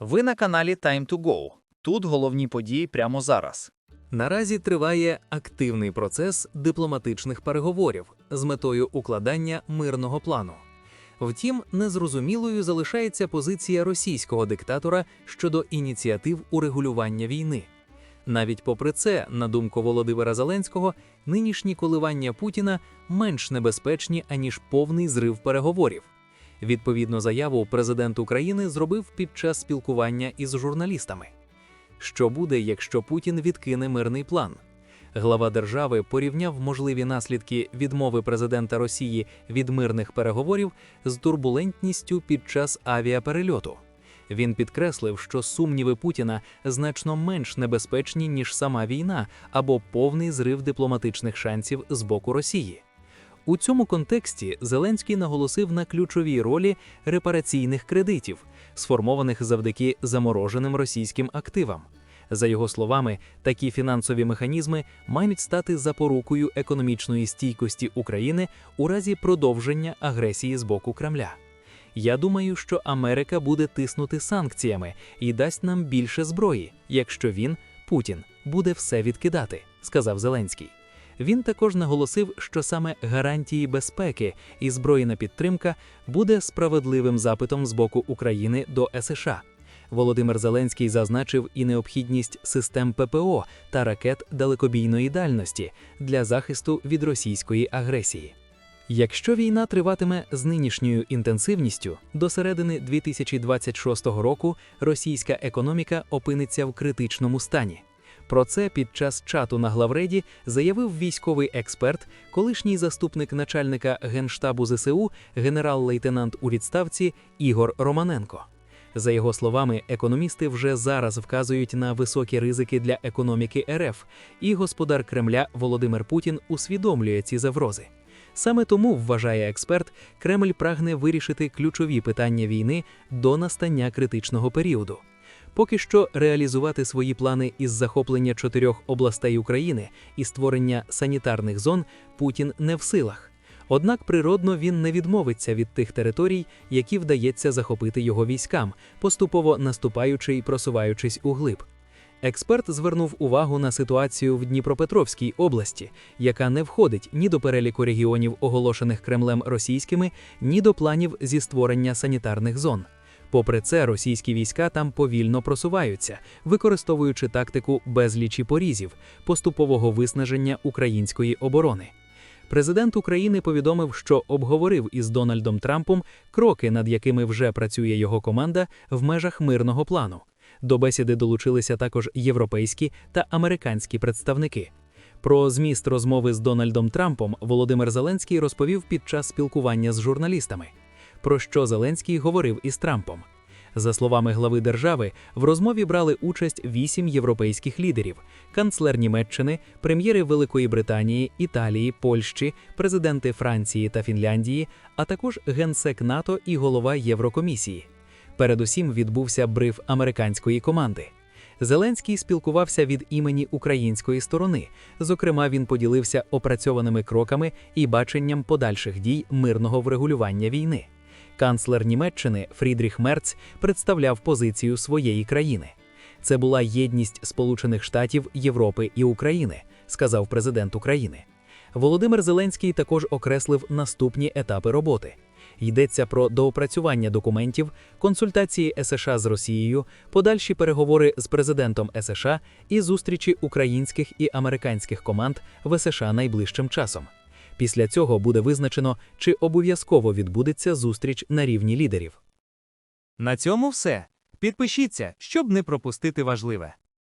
Ви на каналі Time to Go. Тут головні події прямо зараз. Наразі триває активний процес дипломатичних переговорів з метою укладання мирного плану. Втім, незрозумілою залишається позиція російського диктатора щодо ініціатив урегулювання війни. Навіть попри це, на думку Володимира Зеленського, нинішні коливання Путіна менш небезпечні аніж повний зрив переговорів. Відповідну заяву президент України зробив під час спілкування із журналістами. Що буде, якщо Путін відкине мирний план? Глава держави порівняв можливі наслідки відмови президента Росії від мирних переговорів з турбулентністю під час авіаперельоту. Він підкреслив, що сумніви Путіна значно менш небезпечні, ніж сама війна або повний зрив дипломатичних шансів з боку Росії. У цьому контексті Зеленський наголосив на ключовій ролі репараційних кредитів, сформованих завдяки замороженим російським активам. За його словами, такі фінансові механізми мають стати запорукою економічної стійкості України у разі продовження агресії з боку Кремля. Я думаю, що Америка буде тиснути санкціями і дасть нам більше зброї, якщо він, Путін, буде все відкидати, сказав Зеленський. Він також наголосив, що саме гарантії безпеки і збройна підтримка буде справедливим запитом з боку України до США. Володимир Зеленський зазначив і необхідність систем ППО та ракет далекобійної дальності для захисту від російської агресії. Якщо війна триватиме з нинішньою інтенсивністю, до середини 2026 року російська економіка опиниться в критичному стані. Про це під час чату на главреді заявив військовий експерт, колишній заступник начальника генштабу ЗСУ, генерал-лейтенант у відставці Ігор Романенко. За його словами, економісти вже зараз вказують на високі ризики для економіки РФ, і господар Кремля Володимир Путін усвідомлює ці загрози. Саме тому, вважає експерт, Кремль прагне вирішити ключові питання війни до настання критичного періоду. Поки що реалізувати свої плани із захоплення чотирьох областей України і створення санітарних зон Путін не в силах. Однак природно він не відмовиться від тих територій, які вдається захопити його військам, поступово наступаючи і просуваючись углиб. Експерт звернув увагу на ситуацію в Дніпропетровській області, яка не входить ні до переліку регіонів, оголошених Кремлем російськими, ні до планів зі створення санітарних зон. Попри це, російські війська там повільно просуваються, використовуючи тактику безлічі порізів, поступового виснаження української оборони. Президент України повідомив, що обговорив із Дональдом Трампом кроки, над якими вже працює його команда в межах мирного плану. До бесіди долучилися також європейські та американські представники. Про зміст розмови з Дональдом Трампом Володимир Зеленський розповів під час спілкування з журналістами. Про що Зеленський говорив із Трампом. За словами глави держави, в розмові брали участь вісім європейських лідерів: канцлер Німеччини, прем'єри Великої Британії, Італії, Польщі, президенти Франції та Фінляндії, а також генсек НАТО і голова Єврокомісії. Передусім відбувся бриф американської команди. Зеленський спілкувався від імені української сторони. Зокрема, він поділився опрацьованими кроками і баченням подальших дій мирного врегулювання війни. Канцлер Німеччини Фрідріх Мерц представляв позицію своєї країни. Це була єдність Сполучених Штатів, Європи і України, сказав президент України. Володимир Зеленський також окреслив наступні етапи роботи. Йдеться про доопрацювання документів, консультації США з Росією, подальші переговори з президентом США і зустрічі українських і американських команд в США найближчим часом. Після цього буде визначено, чи обов'язково відбудеться зустріч на рівні лідерів. На цьому все. Підпишіться, щоб не пропустити важливе.